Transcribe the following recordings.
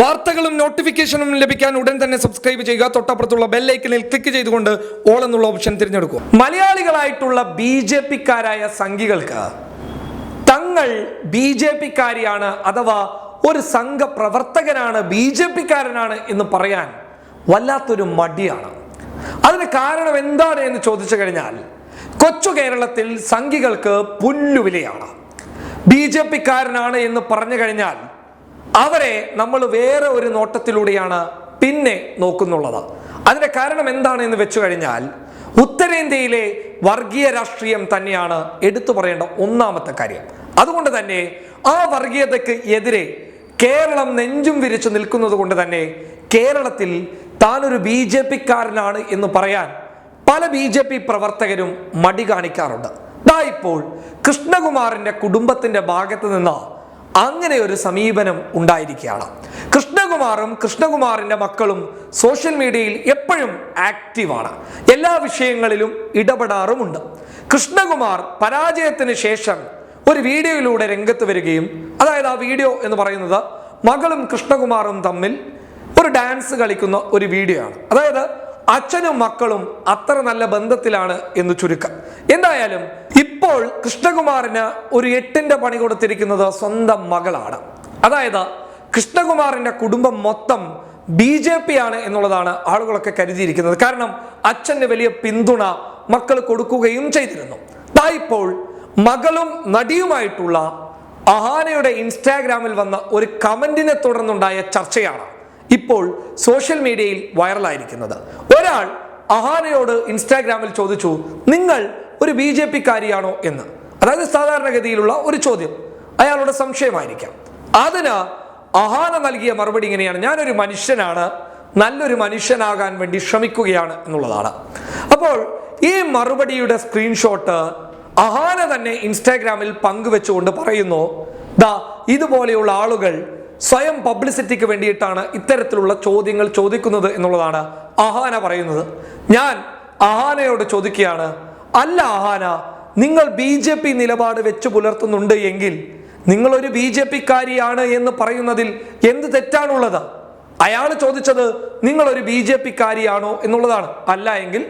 വാർത്തകളും നോട്ടിഫിക്കേഷനും ലഭിക്കാൻ ഉടൻ തന്നെ സബ്സ്ക്രൈബ് ചെയ്യുക. തൊട്ടപ്പുറത്തുള്ള ബെല്ലൈക്കനിൽ ക്ലിക്ക് ചെയ്തുകൊണ്ട് ഓൾ എന്നുള്ള ഓപ്ഷൻ തിരഞ്ഞെടുക്കുക മലയാളികളായിട്ടുള്ള ബി ജെ പിക്കാരായ സംഘികൾക്ക് തങ്ങൾ ബി ജെ പിക്കാരിയാണ് അഥവാ ഒരു സംഘ പ്രവർത്തകനാണ് ബി ജെ പിക്കാരനാണ് എന്ന് പറയാൻ വല്ലാത്തൊരു മടിയാണ്. അതിന് കാരണം എന്താണ് എന്ന് ചോദിച്ചു കഴിഞ്ഞാൽ കൊച്ചു കേരളത്തിൽ സംഘികൾക്ക് പുല്ലുവിലയാണ്. ബി ജെ പിക്കാരനാണ് എന്ന് പറഞ്ഞു കഴിഞ്ഞാൽ അവരെ നമ്മൾ വേറെ ഒരു നോട്ടത്തിലൂടെയാണ് പിന്നെ നോക്കുന്നുള്ളത്. അതിന്റെ കാരണം എന്താണ് എന്ന് വെച്ചു കഴിഞ്ഞാൽ ഉത്തരേന്ത്യയിലെ വർഗീയ രാഷ്ട്രീയം തന്നെയാണ് എടുത്തു പറയേണ്ട ഒന്നാമത്തെ കാര്യം. അതുകൊണ്ട് തന്നെ ആ വർഗീയതയ്ക്ക് എതിരെ കേരളം നെഞ്ചും വിരിച്ചു നിൽക്കുന്നത് കൊണ്ട് തന്നെ കേരളത്തിൽ താനൊരു ബി ജെ പിക്കാരനാണ് എന്ന് പറയാൻ പല ബി ജെ പി പ്രവർത്തകരും മടി കാണിക്കാറുണ്ട്. ഇപ്പോൾ കൃഷ്ണകുമാറിന്റെ കുടുംബത്തിന്റെ ഭാഗത്ത് നിന്ന് അങ്ങനെ ഒരു സമീപനം ഉണ്ടായിരിക്കുകയാണ്. കൃഷ്ണകുമാറും കൃഷ്ണകുമാറിന്റെ മക്കളും സോഷ്യൽ മീഡിയയിൽ എപ്പോഴും ആക്റ്റീവാണ്. എല്ലാ വിഷയങ്ങളിലും ഇടപെടാറുമുണ്ട്. കൃഷ്ണകുമാർ പരാജയത്തിന് ശേഷം ഒരു വീഡിയോയിലൂടെ രംഗത്ത് വരികയും അതായത് ആ വീഡിയോ എന്ന് പറയുന്നത് മകളും കൃഷ്ണകുമാറും തമ്മിൽ ഒരു ഡാൻസ് കളിക്കുന്ന ഒരു വീഡിയോ ആണ് അതായത് അച്ഛനും മക്കളും അത്ര നല്ല ബന്ധത്തിലാണ് എന്ന് ചുരുക്കം. എന്തായാലും ഇപ്പോൾ കൃഷ്ണകുമാറിന് ഒരു എട്ടിന്റെ പണി കൊടുത്തിരിക്കുന്നത് സ്വന്തം മകളാണ്. അതായത് കൃഷ്ണകുമാറിന്റെ കുടുംബം മൊത്തം ബി ജെ പി ആണ് എന്നുള്ളതാണ് ആളുകളൊക്കെ കരുതിയിരിക്കുന്നത്. കാരണം അച്ഛന് വലിയ പിന്തുണ മക്കൾ കൊടുക്കുകയും ചെയ്തിരുന്നു. തായിപ്പോൾ മകളും നടിയുമായിട്ടുള്ള അഹാനയുടെ ഇൻസ്റ്റാഗ്രാമിൽ വന്ന ഒരു കമന്റിനെ തുടർന്നുണ്ടായ ചർച്ചയാണ് ഇപ്പോൾ സോഷ്യൽ മീഡിയയിൽ വൈറലായിരിക്കുന്നത്. ഒരാൾ അഹാനയോട് ഇൻസ്റ്റാഗ്രാമിൽ ചോദിച്ചു നിങ്ങൾ ഒരു ബി ജെ പിക്കാരിയാണോ എന്ന്. അതായത് സാധാരണഗതിയിലുള്ള ഒരു ചോദ്യം. അയാളുടെ സംശയമായിരിക്കാം. അതിന് അഹാന നൽകിയ മറുപടി ഇങ്ങനെയാണ്. ഞാനൊരു മനുഷ്യനാണ്. നല്ലൊരു മനുഷ്യനാകാൻ വേണ്ടി ശ്രമിക്കുകയാണ് എന്നുള്ളതാണ്. അപ്പോൾ ഈ മറുപടിയുടെ സ്ക്രീൻഷോട്ട് അഹാന തന്നെ ഇൻസ്റ്റാഗ്രാമിൽ പങ്കുവെച്ചുകൊണ്ട് പറയുന്നു ദാ ഇതുപോലെയുള്ള ആളുകൾ സ്വയം പബ്ലിസിറ്റിക്ക് വേണ്ടിയിട്ടാണ് ഇത്തരത്തിലുള്ള ചോദ്യങ്ങൾ ചോദിക്കുന്നത് എന്നുള്ളതാണ് അഹാന പറയുന്നത്. ഞാൻ അഹാനയോട് ചോദിക്കുകയാണ് അല്ല ആഹാന നിങ്ങൾ ബി ജെ പി നിലപാട് വെച്ചു പുലർത്തുന്നുണ്ട് എങ്കിൽ നിങ്ങളൊരു ബി ജെ പിക്കാരിയാണ് എന്ന് പറയുന്നതിൽ എന്ത് തെറ്റാണുള്ളത്? അയാൾ ചോദിച്ചത് നിങ്ങളൊരു ബി ജെ പിക്കാരിയാണോ എന്നുള്ളതാണ്. അല്ല എങ്കിൽ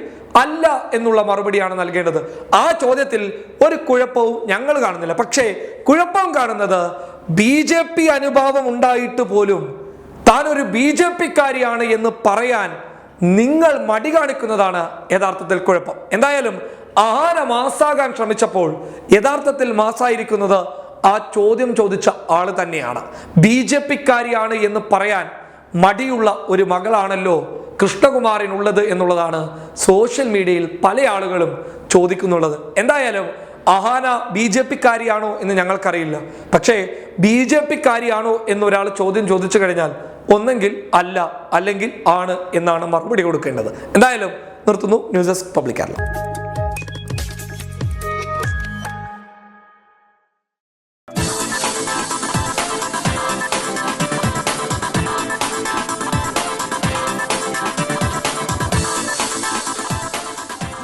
അല്ല എന്നുള്ള മറുപടിയാണ് നൽകേണ്ടത്. ആ ചോദ്യത്തിൽ ഒരു കുഴപ്പവും ഞങ്ങൾ കാണുന്നില്ല. പക്ഷേ കുഴപ്പം കാണുന്നത് ബി ജെ പി അനുഭാവം ഉണ്ടായിട്ട് പോലും താൻ ഒരു ബി ജെ പിക്കാരിയാണ് എന്ന് പറയാൻ നിങ്ങൾ മടി കാണിക്കുന്നതാണ് യഥാർത്ഥത്തിൽ കുഴപ്പം. എന്തായാലും ആന മാസാകാൻ ശ്രമിച്ചപ്പോൾ യഥാർത്ഥത്തിൽ മാസായിരിക്കുന്നത് ആ ചോദ്യം ചോദിച്ച ആൾ തന്നെയാണ്. ബി ജെ പിക്കാരിയാണ് എന്ന് പറയാൻ മടിയുള്ള ഒരു മകളാണല്ലോ കൃഷ്ണകുമാറിനുള്ളത് എന്നുള്ളതാണ് സോഷ്യൽ മീഡിയയിൽ പല ആളുകളും ചോദിക്കുന്നുള്ളത്. എന്തായാലും അഹാന ബി ജെ പിക്കാരിയാണോ എന്ന് ഞങ്ങൾക്കറിയില്ല. പക്ഷേ ബി ജെ പിക്കാരിയാണോ എന്നൊരാൾ ചോദ്യം ചോദിച്ചു കഴിഞ്ഞാൽ ഒന്നെങ്കിൽ അല്ല അല്ലെങ്കിൽ ആണ് എന്നാണ് മറുപടി കൊടുക്കേണ്ടത്. എന്തായാലും നിർത്തുന്നു ന്യൂസ് ഡെസ്ക് പബ്ലിക് കേരള.